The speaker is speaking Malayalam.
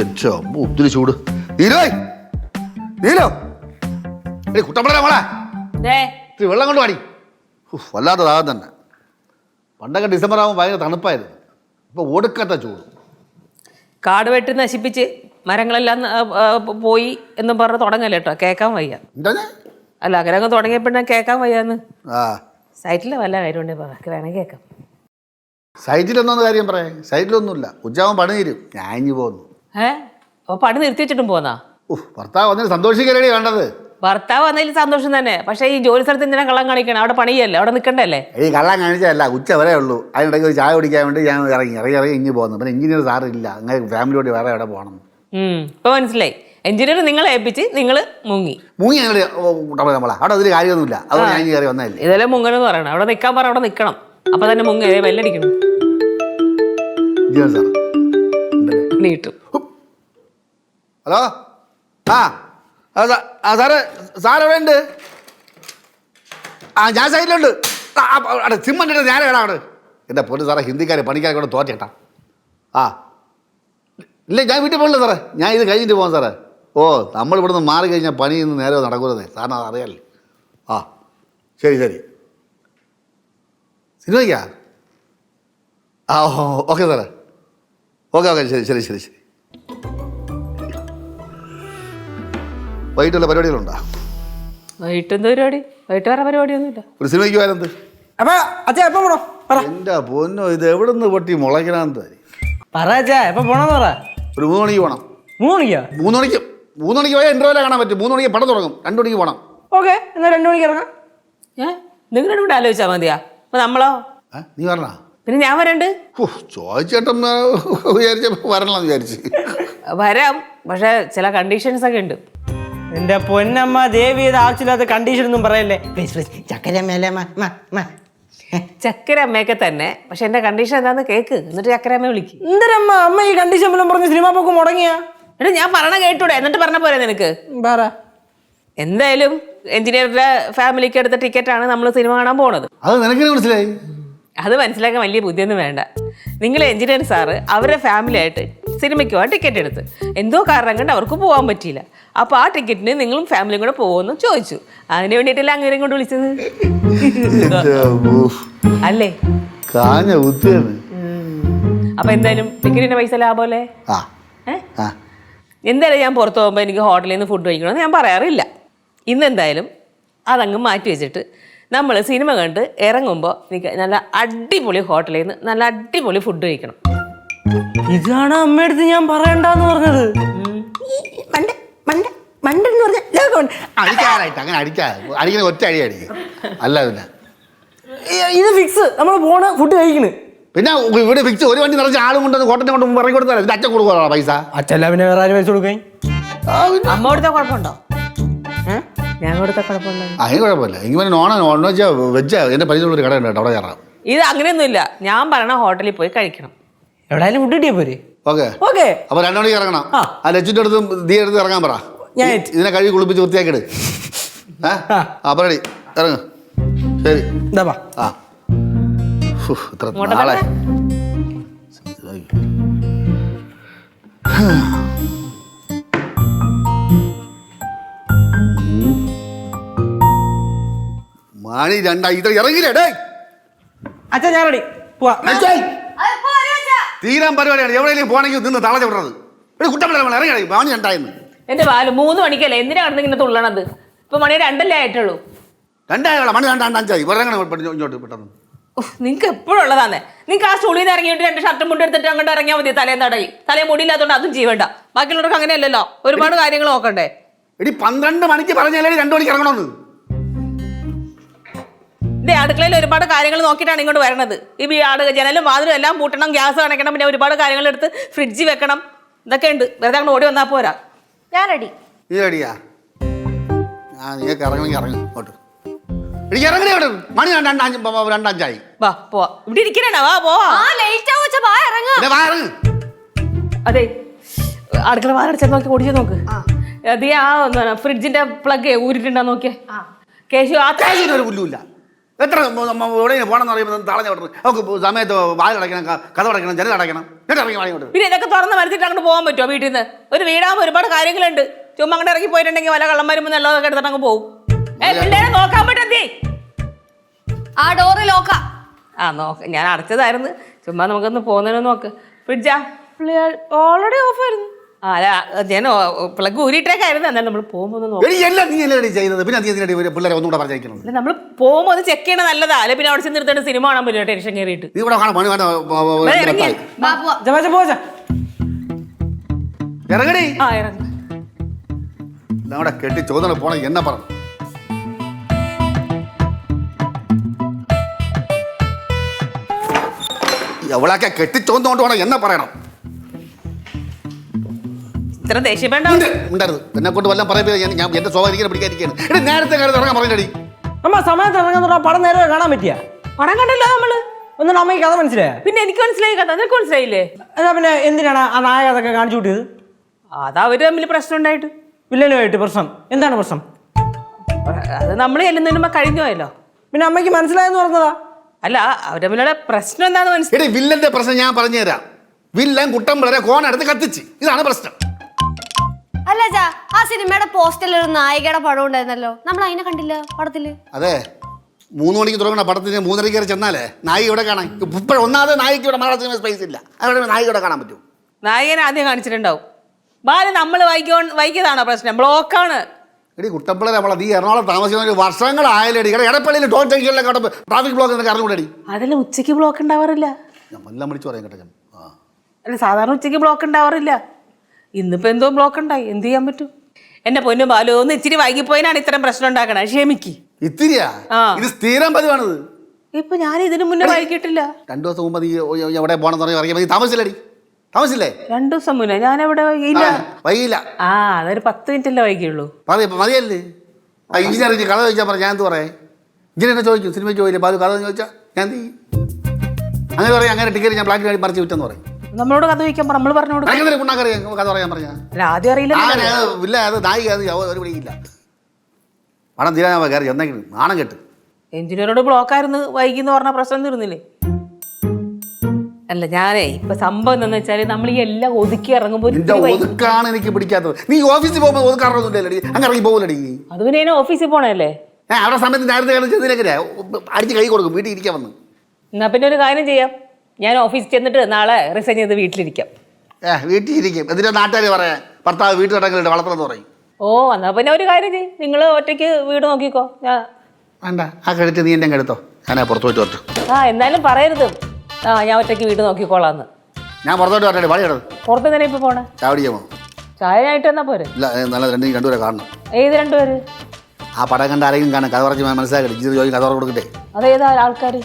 എന്റെ അമ്മ ഒത്തിരി ചൂട്. നീലോയ് നീലോ. എടി കുട്ടമ്പള മോളെ. ഇത്തിരി വെള്ളം കൊണ്ട് വാടി. വല്ലാത്ത ദാഹം തന്നെ. പണ്ടൊക്കെ ഡിസംബർ ആകുമ്പോൾ ഭയങ്കര തണുപ്പായിരുന്നു. ഇപ്പൊ ഒടുക്കത്തെ ചൂട്. കാട് വെട്ടി നശിപ്പിച്ച് മരങ്ങളെല്ലാം പോയി എന്നും പറഞ്ഞ് തുടങ്ങല്ലേ കേട്ടോ കേൾക്കാൻ വയ്യ. അല്ല അങ്ങനെ അങ്ങ് തുടങ്ങിയപ്പോഴാണ് കേൾക്കാൻ വയ്യാന്ന്. സൈറ്റിലെ വല്ല കാര്യം ഉണ്ടെങ്കിൽ പറ വേണമെങ്കിൽ കേൾക്കാം. സൈറ്റിലൊന്നും കാര്യം പറയാം. സൈറ്റിലൊന്നുമില്ല. ഉച്ചാവും പണി തീരും. ഞാൻ ഇഞ്ഞു പോകുന്നു. ഏ? അപ്പോൾ പണി നിർത്തി വെച്ചിട്ടും പോന്നാ? ഉഫ് ഭർത്താവ് വന്നിട്ട് സന്തോഷിക്കലടി വേണ്ടത് ഭർത്താവ് വന്നതിൽ സന്തോഷം തന്നെ. പക്ഷേ ഈ ജോലി സ്ഥലത്ത് എന്തിനാ കള്ളം കാണിക്കണം? അവിടെ പണിയല്ലേ? അവിടെ നിൽക്കണ്ടല്ലേ ഈ കള്ളം കാണിച്ചതല്ല. ഉച്ച വരെ ഉള്ളൂ. അതിനിടയ്ക്ക് ഒരു ചായ കുടിക്കാൻ വേണ്ടി ഞാൻ ഇറങ്ങി. ഇറങ്ങി ഇറങ്ങി ഇഞ്ഞു പോകുന്നു. പിന്നെ എഞ്ചിനീയർ സാറില്ല. അങ്ങനെ ഫാമിലിയോട് വേറെ എവിടെ പോകണം? ഉം. ഇപ്പൊ മനസ്സിലായി. എഞ്ചിനീയർ നിങ്ങളെ ഏൽപ്പിച്ച് നിങ്ങൾ മുങ്ങി. മുങ്ങി ഞങ്ങൾ നമ്മളെ. അവിടെ അതിൽ കാര്യമൊന്നുമില്ല. അതുകൊണ്ട് ഞാൻ കയറി വന്നതല്ലേ? ഇതെല്ലാം മുങ്ങണെന്ന് പറയണം. അവിടെ നിൽക്കാൻ പറ അവിടെ നിൽക്കണം അപ്പൊ തന്നെ മുങ്ങ ഉണ്ടല്ലേ നീട്ടും ഹലോ? ആ സാറ് സാർ എവിടെ ഉണ്ട് ആ ഞാൻ സൈഡിലുണ്ട്. അവിടെ സിമ്മന്റെ ഞാൻ കേടാ അവിടെ. എന്റെ പൊന്നു സാറേ ഹിന്ദിക്കാരെ പണിക്കാരെ കൂടെ തോറ്റേട്ടാ. ആ. ഇല്ല ഞാൻ വീട്ടിൽ പോകില്ല സാറേ. ഞാൻ ഇത് കഴിഞ്ഞിട്ട് പോകാം സാറേ. ഓ നമ്മൾ ഇവിടുന്ന് മാറി കഴിഞ്ഞാൽ പണി ഇന്ന് നേരെ നടക്കുന്നതേ സാറിന് അത് അറിയാമല്ലേ ആ ശരി ശരി. സിനിമയ്ക്കാ ആ ഓക്കെ സാറേ. ഓക്കെ ഓക്കെ ശരി ശരി ശരി ശരി. വൈകിട്ടുള്ള പരിപാടികളുണ്ടോ? വൈകിട്ട് എന്ത് പരിപാടി? വൈകിട്ട് വേറെ പരിപാടിയൊന്നുമില്ല. ഒരു സിനിമയ്ക്ക് പോയാലെന്ത്? അപ്പൊ അച്ഛാ എപ്പോ പോണോ? പറ. എന്റെ പൊന്നോ ഇത് എവിടെ നിന്ന് പൊട്ടി മുളയ്ക്കണമെന്ന് പറ അച്ഛാ എപ്പോ പോണോന്ന് പറ. ഒരു മൂന്ന് മണിക്ക് പോകണം മൂന്ന് മണിക്കാ മൂന്ന് മണിക്ക് മൂന്ന് മണിക്ക് പോയാൽ ഇന്റർവെല്ലാം കാണാൻ പറ്റും. മൂന്ന് മണിക്ക് പടം തുടങ്ങും. രണ്ട് മണിക്ക് പോകണം ഓക്കെ എന്നാ രണ്ടു മണിക്ക് ഇറങ്ങാം. ഏ? നിങ്ങളുടെ കൂടെ ആലോചിച്ചാൽ മതിയാ. അപ്പൊ നമ്മളോ? നീ പറഞ്ഞാ പിന്നെ ഞാൻ വരണ്ട്. ചോദിച്ചേട്ടൻ വിചാരിച്ചപ്പോൾ വരണമെന്ന് വിചാരിച്ച്. വരാം. പക്ഷെ ചില കണ്ടീഷൻസ് ഒക്കെ ഉണ്ട്. എന്റെ പൊന്നമ്മ ദേവി ഇത് ആവശ്യമില്ലാത്ത കണ്ടീഷൻ ഒന്നും പറയല്ലേ? പ്ലീസ് പ്ലീസ് ചക്കര മേലെ മ, മ, മ. ചക്കര അമ്മയൊക്കെ തന്നെ. പക്ഷെ എന്റെ കണ്ടീഷൻ എന്താന്ന് കേക്ക്. എന്നിട്ട് ചക്കരമ്മ വിളിക്കും. എന്തരമ്മ അമ്മ ഈ കണ്ടീഷൻ പോലും പറഞ്ഞ് സിനിമ പോക്ക് മുടങ്ങിയാ? എടാ ഞാൻ പറഞ്ഞ കേട്ടൂടെ. എന്നിട്ട് പറഞ്ഞ പോലെ നിനക്ക്. പറ. എന്തായാലും എഞ്ചിനീയറുടെ ഫാമിലിക്ക് എടുത്ത ടിക്കറ്റാണ് നമ്മൾ സിനിമ കാണാൻ പോണത്. അത് മനസ്സിലായി? അത് മനസ്സിലാക്കാൻ വലിയ ബുദ്ധിയൊന്നും വേണ്ട. നിങ്ങൾ എഞ്ചിനീയർ സാറ് അവരുടെ ഫാമിലി ആയിട്ട് സിനിമയ്ക്ക് പോകാൻ ടിക്കറ്റ് എടുത്ത്. എന്തോ കാരണം കണ്ട് അവർക്ക് പോകാൻ പറ്റിയില്ല. അപ്പോൾ ആ ടിക്കറ്റിന് നിങ്ങളും ഫാമിലിയും കൂടെ പോകുമെന്ന് ചോദിച്ചു. അതിന് വേണ്ടിയിട്ടല്ല അങ്ങനെ കൊണ്ട് വിളിച്ചത്? അല്ലേ? കാഞ്ഞ ബുദ്ധിയാണ്. അപ്പോൾ എന്തായാലും ടിക്കറ്റിന്റെ പൈസ ലാഭമല്ലേ? എന്തായാലും ഞാൻ പുറത്തു പോകുമ്പോൾ എനിക്ക് ഹോട്ടലിൽ നിന്ന് ഫുഡ് കഴിക്കണമെന്ന് ഞാൻ പറയാറില്ല. ഇന്ന് എന്തായാലും അതങ്ങ് മാറ്റി വെച്ചിട്ട് നമ്മൾ സിനിമ കണ്ട് ഇറങ്ങുമ്പോൾ എനിക്ക് നല്ല അടിപൊളി ഹോട്ടലിൽ നിന്ന് നല്ല അടിപൊളി ഫുഡ് കഴിക്കണം. ഇതാണ് അമ്മയടുത്ത് ഞാൻ പറയണ്ടെന്ന് പറഞ്ഞത്. മണ്ട മണ്ട മണ്ട എന്ന് പറഞ്ഞ ലോകമുണ്ട്. അടിക്കാനായിട്ട് അങ്ങനെ അടിക്കാ. അടിക്കുന്ന ഒറ്റ അടി അടിക്കും അല്ല പിന്നെ. ഇത് ഫിക്സ് നമ്മൾ പോണ ഫുഡ് കഴിക്കണ്. പിന്നെ ഇവിടെ ഫിക്സ് ഒരു വണ്ടി നിറച്ച് ആളും കൊണ്ടു കോട്ടനെ കൊണ്ട് ഇറങ്ങി കൊടുത്താൽ അച്ഛൻ പൈസ? അച്ഛല്ല പിന്നെ വേറെ ആരും പൈസ കൊടുക്കാൻ? ആ, പിന്നെ. അമ്മ കൊടുത്ത കുഴപ്പമുണ്ടോ? ഞാൻ കൊടുത്ത ഇല്ല അതിന് കുഴപ്പമില്ല. എനിക്ക് പിന്നെ നോണ നോൺ വെജ് പരിചയമുള്ളൊരു കട ഉണ്ട് കേട്ടോ അവിടെ കയറാം. ഇത് അങ്ങനെയൊന്നുമില്ല. ഞാൻ പറയണ ഹോട്ടലിൽ പോയി കഴിക്കണം. എവിടെയായാലും ഫുഡ് കിട്ടിയാ പോരെ? ഓക്കെ. ഓക്കെ. അപ്പോൾ രണ്ടു മണിക്ക് ഇറങ്ങണം. ആ. ആ അടുത്തും ദീ അടുത്ത് ഇറങ്ങാൻ പറ. ഞാൻ ഇതിനെ കഴുകി കുളിപ്പിച്ച് വൃത്തിയാക്കിട് ഏ? ആ. ആ പറയടി ഇറങ്ങ്. ശരി. എന്താ വാ. ആ. ഫു, ഇത്ര ഇങ്ങോട്ട് നാളെ മണി രണ്ടായി ഇത് ഇറങ്ങില്ലേ ഡേ അച്ഛൻ ഞാൻ റെഡി പോവാ. തീരാൻ പരിപാടിയാണ്. എവിടെയെങ്കിലും പോകണമെങ്കിൽ നിന്ന് തളച്ച വിടണത് ഒരു കുട്ടപ്പിള്ള ഇറങ്ങി മണി രണ്ടായിരുന്നു. എന്റെ പാൽ മൂന്ന് മണിക്കല്ലേ? എന്തിനാ കിടന്ന് ഇങ്ങനെ തുള്ളണത്? ഇപ്പൊ മണി രണ്ടല്ലേ ആയിട്ടുള്ളൂ? രണ്ടായോളം മണി രണ്ടാണ്ട് അഞ്ചായി വെറുതെ ഇങ്ങോട്ട് പെട്ടെന്ന്. നിങ്ങൾക്ക് എപ്പോഴും ഉള്ളതാണേ നിങ്ങൾക്ക് ആ സ്റ്റുളിയിൽ നിന്ന് ഇറങ്ങിയിട്ട് രണ്ട് ഷർട്ടും മുണ്ടും എടുത്തിട്ട് അങ്ങോട്ട് ഇറങ്ങിയാൽ മതി തലേന്ന് തടയി തലേ മുടിയില്ലാത്തതുകൊണ്ട് അതും ചെയ്യണ്ട. ബാക്കിയുള്ളവർക്ക് അങ്ങനെയല്ലല്ലോ. ഒരുപാട് കാര്യങ്ങൾ നോക്കണ്ടേ? എടി പന്ത്രണ്ട് മണിക്ക് പറഞ്ഞാലേ രണ്ടു മണിക്ക് ഇറങ്ങണമെന്ന് ഇതേ അടുക്കളയിൽ ഒരുപാട് കാര്യങ്ങൾ നോക്കിയിട്ടാണ് ഇങ്ങോട്ട് വരണത്. ഈ ആട് ജനലും വാതിലും എല്ലാം പൂട്ടണം ഗ്യാസ് അണയ്ക്കണം പിന്നെ ഒരുപാട് കാര്യങ്ങൾ എടുത്ത് ഫ്രിഡ്ജിൽ വെക്കണം. ഇതൊക്കെ ഉണ്ട്. വെറുതെ അങ്ങോട്ട് ഓടി വന്നാൽ പോരാ. ഞാൻ റെഡി നീ റെഡിയാ ആ നീക്ക് ഇറങ്ങണമെങ്കിൽ ഇറങ്ങും ഇങ്ങോട്ട്. എനിക്ക് ഇറങ്ങണേ ഇവിടെ മണി രണ്ട് അഞ്ച് പ- പ- രണ്ടഞ്ചായി വാ പോവാ. ഇവിടെ ഇരിക്കണ വാ പോവാ. ആ ലേറ്റ് ആവുച്ച വാ ഇറങ്ങ. വാ ഇറങ്ങ്. അതെ. അടുക്കള വാലടച്ച നോക്കി ഓടിച്ചു നോക്ക്. അത് ആ ഫ്രിഡ്ജിന്റെ പ്ലഗ് ഊരിട്ടുണ്ടോ നോക്കിയേ. കേശു ആ തേച്ചിട്ട് ഒരു പുല്ലുമില്ല. എത്ര എവിടെയെങ്കിലും പോകണമെന്ന് പറയുമ്പോൾ തളഞ്ഞ വിടണം നമുക്ക് സമയത്ത് വാതിലടയ്ക്കണം കഥ അടയ്ക്കണം ജനൽ അടയ്ക്കണം. എന്നിട്ട് ഇറങ്ങി വാങ്ങി വിടും പിന്നെ ഇതൊക്കെ തുറന്ന് വരുത്തിട്ട് അങ്ങോട്ട് പോകാൻ പറ്റുമോ വീട്ടിൽ നിന്ന് ഒരു വീടാകുമ്പോൾ ഒരുപാട് കാര്യങ്ങളുണ്ട്. ചുമ്മാ അങ്ങോട്ട് ഇറങ്ങി പോയിട്ടുണ്ടെങ്കിൽ വല്ല കള്ളന്മാരും നല്ലതൊക്കെ എടുത്തിട്ട് അങ്ങ് പോകും പിള്ളേരെ നോക്കാൻ പറ്റത്തി ആ ഡോറ് ലോക്ക. ആ നോക്ക. ഞാൻ അടച്ചതായിരുന്നു. ചുമ്മാ നമുക്കൊന്ന് പോകുന്നതിന് നോക്ക്. ഫ്രിഡ്ജാ? ഓൾറെഡി ഓഫ് ആയിരുന്നു ആ അല്ല ഞാൻ പ്ലഗ് ഊരിയിട്ടേക്കായിരുന്നു. എന്നാൽ നമ്മൾ പോകുമ്പോൾ എല്ലാം നീ അല്ലേ പിന്നെ നീ എന്തിനാ ഒരു പിള്ളേരെ ഒന്നുകൂടെ പറഞ്ഞയക്കണം നമ്മൾ പോകുമ്പോൾ ചെക്ക് ചെയ്യണ നല്ലതാ. അല്ലെ പിന്നെ അവിടെ ചെന്ന് നിർത്തേണ്ട സിനിമ കാണാൻ പറ്റില്ല. ടെൻഷൻ കയറിയിട്ട് ഇവിടെ ഇറങ്ങടി. കെട്ടി ചോദന പോണ എന്നെ പറഞ്ഞു എവളൊക്കെ കെട്ടി ചോദിച്ചുകൊണ്ട് പോണം എന്നെ പറയണം. ഇത്ര ദേഷ്യം വേണ്ട ഉണ്ട്, ഉണ്ടായിരുന്നു. എന്നെ കൊണ്ട് വല്ലതും പറയുമ്പോൾ ഞാൻ ഞാൻ എന്റെ സ്വഭാവം ഇങ്ങനെ പിടിക്കാതിരിക്കുകയാണ് എടി നേരത്തെ കാലത്ത് ഇറങ്ങാൻ പറഞ്ഞടി. അമ്മ സമയത്ത് ഇറങ്ങാൻ തുടങ്ങാൻ പടം നേരെ കാണാൻ പറ്റിയ? പടം കണ്ടല്ലോ നമ്മൾ. അമ്മയ്ക്ക് കഥ മനസ്സിലായ? പിന്നെ എനിക്ക് മനസ്സിലായി കഥ. നിനക്ക് മനസ്സിലായില്ലേ? എന്നാ പിന്നെ എന്തിനാണ് ആ നായ അതൊക്കെ കാണിച്ചു കൂട്ടിയത്? അതാ അവർ തമ്മിൽ പ്രശ്നം ഉണ്ടായിട്ട്. വില്ലനുമായിട്ട് പ്രശ്നം. എന്താണ് പ്രശ്നം? അത് നമ്മൾ ചെല്ലുന്നതിന് മുമ്പ് കഴിഞ്ഞു പോയല്ലോ. പിന്നെ അമ്മയ്ക്ക് മനസ്സിലായെന്ന് പറഞ്ഞതാ? അല്ല അവർ തമ്മിലുള്ള പ്രശ്നം എന്താണെന്ന് മനസ്സിലായി എടി വില്ലന്റെ പ്രശ്നം ഞാൻ പറഞ്ഞുതരാം. വില്ലൻ കുട്ടമ്പിളരെ കോണെടുത്ത് കത്തിച്ച്. ഇതാണ് പ്രശ്നം. അല്ല ചാ ആ സിനിമയുടെ പോസ്റ്ററിൽ ഒരു നായികയുടെ പടം ഉണ്ടായിരുന്നല്ലോ. നമ്മൾ അതിനെ കണ്ടില്ല പടത്തിൽ? അതെ. മൂന്ന് മണിക്ക് തുടങ്ങണ പടത്തിന് മൂന്നരയ്ക്ക് കയറി ചെന്നാലേ നായി ഇവിടെ കാണാൻ ഇപ്പോഴും ഒന്നാമത് നായിക്ക് ഇവിടെ മലയാള സിനിമ സ്പേസ് ഇല്ല. അതുകൊണ്ട് നായി ഇവിടെ കാണാൻ പറ്റും. നായകനെ ആദ്യം കാണിച്ചിട്ടുണ്ടാവും. ബാല നമ്മൾ വൈകോ വൈകിയതാണോ പ്രശ്നം? ബ്ലോക്കാണ്. എടി കുട്ടമ്പിളരെ നമ്മളെ നീ എറണാകുളം താമസിക്കുന്ന വർഷങ്ങളായാലടി ഇവിടെ ഇടപ്പള്ളിയിൽ ടോൾ ജംഗ്ഷനിലൊക്കെ അവിടെ ട്രാഫിക് ബ്ലോക്ക് നിനക്ക് അറിഞ്ഞുകൂടി അതിൽ ഉച്ചയ്ക്ക് ബ്ലോക്ക് ഉണ്ടാവാറില്ല. ഞാൻ എല്ലാം വിളിച്ചു പറയാം കേട്ടോ ഞാൻ. അല്ല സാധാരണ ഉച്ചയ്ക്ക് ബ്ലോക്ക് ഉണ്ടാവാറില്ല. ഇന്നിപ്പോ എന്തോ ബ്ലോക്ക് ഉണ്ടായി എന്ത് ചെയ്യാൻ പറ്റും? എന്റെ പൊന്നു ബാലു ഒന്ന് ഇച്ചിരി വൈകിപ്പോയിനാണ് ഇത്തരം പ്രശ്നം ഉണ്ടാക്കണേ. ക്ഷമിക്ക്. ഇത്തിരിയാ? ആ. ഇത് സ്ഥിരം പതിവാണിത്. ഇപ്പൊ ഞാൻ ഇതിനു മുന്നേ വൈകിട്ടില്ല. രണ്ടു ദിവസം മുമ്പ് നീ എവിടെ പോകണമെന്ന് പറഞ്ഞ് ഇറങ്ങിയപ്പോൾ നീ താമസിച്ചില്ലടി. താമസിച്ചില്ലേ? രണ്ടു ദിവസം മുന്നേ. ഞാൻ എവിടെ ഇല്ല. ആ, വൈകിയില്ല. ആ അതൊരു പത്ത് മിനിറ്റ് അല്ലേ വൈകിയുള്ളൂ മതി മതിയല്ലേ? ആ എഞ്ചിനീയറിംഗ് കഥ ചോദിച്ചാൽ പറഞ്ഞ ഞാൻ എന്ത് പറയാം? എന്നെ ചോദിക്കും സിനിമയ്ക്ക് പോയില്ലേ? പാൽ കഥ ചോദിച്ചാൽ ഞാൻ എന്ത് ചെയ്യും? അങ്ങനെ പറയാം അങ്ങനെ ടിക്കറ്റ് ഞാൻ ബ്ലാക്ക് മറിച്ച് വിറ്റെന്ന് പറയും. നമ്മളോട് കഥ ചോദിക്കാൻ നമ്മൾ പറഞ്ഞു കൊടുക്കാം അങ്ങനെ കഥ പറയാൻ പറഞ്ഞാൽ അല്ല ആദ്യം അറിയില്ല അങ്ങനെ അത് ഇല്ല അത് ഒരു പിടിയില്ല. പണം തീരാൻ കയറി എന്തെങ്കിലും നാണം കെട്ട്. എഞ്ചിനീയറോട് ബ്ലോക്കായിരുന്നു വൈകിന്ന് പറഞ്ഞ പ്രശ്നം തീർന്നില്ലേ? അല്ല ഞാനേ ഇപ്പൊ സംഭവം എന്താന്ന് വെച്ചാൽ നമ്മൾ ഈ എല്ലാം ഒതുക്കി ഇറങ്ങുമ്പോൾ നിന്റെ ഒതുക്കാണ് എനിക്ക് പിടിക്കാത്തത്. നീ ഓഫീസിൽ പോകുമ്പോൾ ഒതുക്കാറൊന്നും ഇല്ലടി അങ്ങനെ ഇറങ്ങി പോകില്ലടി അത് പിന്നെ ഞാൻ ഓഫീസിൽ പോണല്ലേ ഏ അവിടെ സമയത്ത് നേരത്തെ അടിച്ച് കൈ കൊടുക്കും വീട്ടിൽ ഇരിക്കാൻ വന്ന്. എന്നാ പിന്നെ ഒരു കാര്യം ചെയ്യാം. ഞാൻ ഓഫീസ് ചെന്നിട്ട് നാളെ റിസൈൻ ചെയ്ത് വീട്ടിലിരിക്കാം. ഏ വീട്ടിൽ ഇരിക്കും എന്തിനാ നാട്ടുകാർ പറയാം ഭർത്താവ് വീട്ടിൽ കിടക്കലുണ്ട് വളർത്തണമെന്ന് പറയും. ഓ എന്നാ പിന്നെ ഒരു കാര്യം ചെയ്യും. നിങ്ങൾ ഒറ്റയ്ക്ക് വീട് നോക്കിക്കോ. ഞാൻ വേണ്ട ആ ക്രെഡിറ്റ് നീ എന്റെ എടുത്തോ. ഞാനാ പുറത്തു പോയിട്ട് വരട്ടു. ആ എന്നാലും പറയരുത്. ആ ഞാൻ ഒറ്റയ്ക്ക് വീട് നോക്കിക്കോളാന്ന്. ഞാൻ പുറത്തോട്ട് വരട്ടെ പണിയിടത് പുറത്ത് തന്നെ ഇപ്പൊ പോണേ? ചാവടിക്കാൻ പോകും ചായ ആയിട്ട് എന്നാ പോരെ? ഇല്ല ഏ, നല്ല രണ്ടും രണ്ടുപേരെ കാണണം. ഏത് രണ്ടുപേര്? ആ പടം കണ്ട ആരെങ്കിലും കാണാം കഥ പറഞ്ഞ് മനസ്സിലാക്കട്ടെ. ജീവിതം ചോദിക്കും കഥ പറഞ്ഞു കൊടുക്കട്ടെ. അതേതാ ആൾക്കാർ